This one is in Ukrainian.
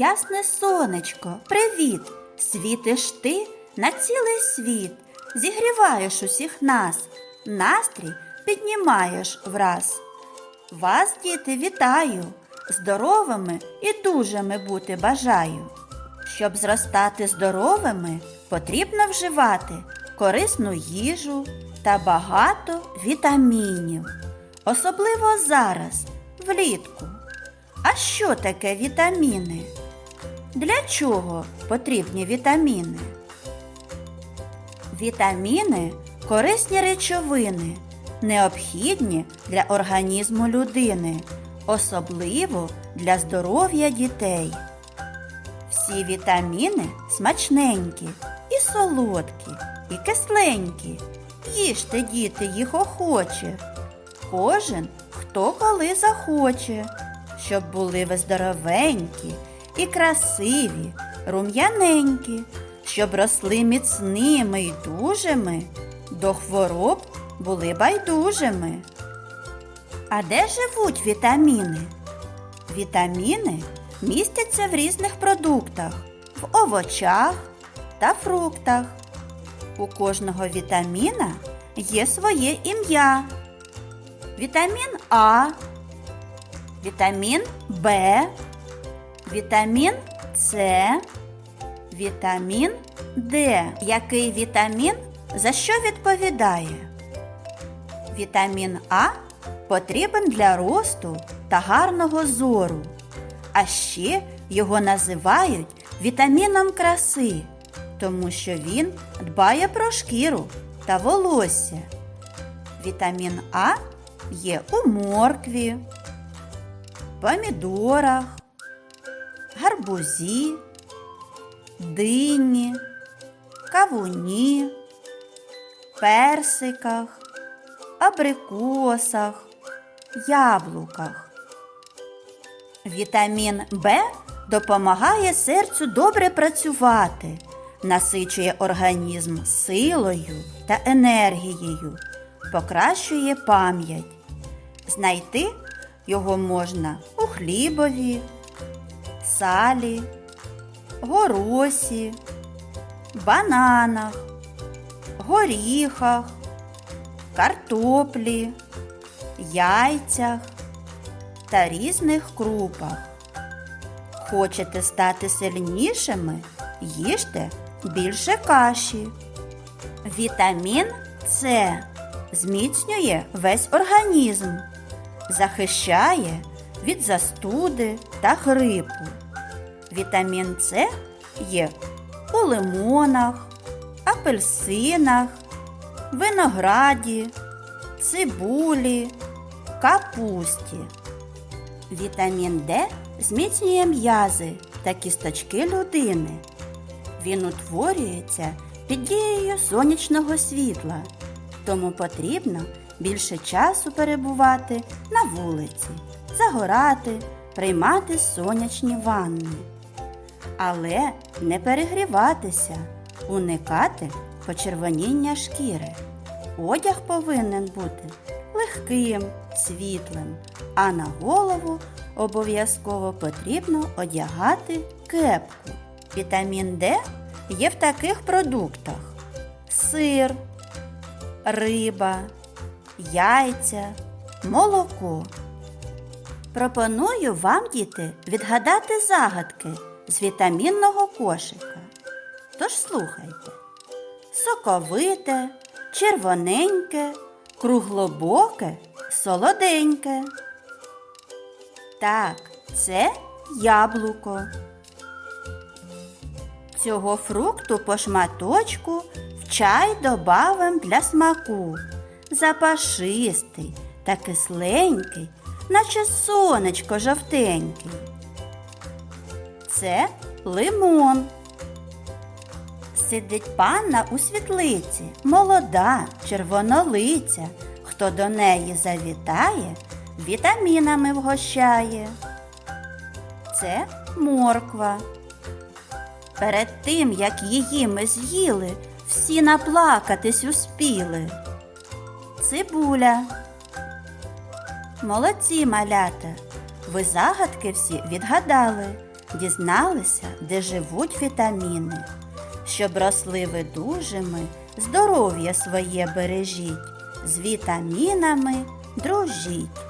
Ясне сонечко, привіт! Світиш ти на цілий світ, зігріваєш усіх нас, настрій піднімаєш враз. Вас, діти, вітаю! Здоровими і дужими бути бажаю. Щоб зростати здоровими, потрібно вживати корисну їжу та багато вітамінів. Особливо зараз, влітку. А що таке вітаміни? Для чого потрібні вітаміни? Вітаміни корисні речовини, необхідні для організму людини, особливо для здоров'я дітей. Всі вітаміни смачненькі, і солодкі, і кисленькі. Їжте, діти, їх охоче. Кожен, хто коли захоче, щоб були ви здоровенькі і красиві, рум'яненькі, щоб росли міцними й дужими, до хвороб були байдужими. А де живуть вітаміни? Вітаміни містяться в різних продуктах, в овочах та фруктах. У кожного вітаміна є своє ім'я. Вітамін А, вітамін Б, вітамін С, вітамін Д. Який вітамін за що відповідає? Вітамін А потрібен для росту та гарного зору. А ще його називають вітаміном краси, тому що він дбає про шкіру та волосся. Вітамін А є у моркві, помідорах, гарбузі, дині, кавуні, персиках, абрикосах, яблуках. Вітамін Б допомагає серцю добре працювати, насичує організм силою та енергією, покращує пам'ять. Знайти його можна у хлібові, салі, горосі, бананах, горіхах, картоплі, яйцях та різних крупах. Хочете стати сильнішими? Їжте більше каші. Вітамін С зміцнює весь організм, захищає від застуди та грипу. Вітамін С є у лимонах, апельсинах, винограді, цибулі, капусті. Вітамін Д зміцнює м'язи та кісточки людини. Він утворюється під дією сонячного світла, тому потрібно більше часу перебувати на вулиці, загорати, приймати сонячні ванни. Але не перегріватися, уникати почервоніння шкіри. Одяг повинен бути легким, світлим, а на голову обов'язково потрібно одягати кепку. Вітамін Д є в таких продуктах: сир, риба, яйця, молоко. Пропоную вам, діти, відгадати загадки з вітамінного кошика. Тож слухайте: соковите, червоненьке, круглобоке, солоденьке. Так, це яблуко. Цього фрукту по шматочку в чай добавим для смаку. Запашистий та кисленький, наче сонечко жовтенький. Це лимон. Сидить панна у світлиці, молода, червонолиця. Хто до неї завітає, вітамінами вгощає. Це морква. Перед тим, як її ми з'їли, всі наплакатись успіли. Цибуля. Молодці малята. Ви загадки всі відгадали. Дізналися, де живуть вітаміни. Щоб росли ви дужими, здоров'я своє бережіть, з вітамінами дружіть.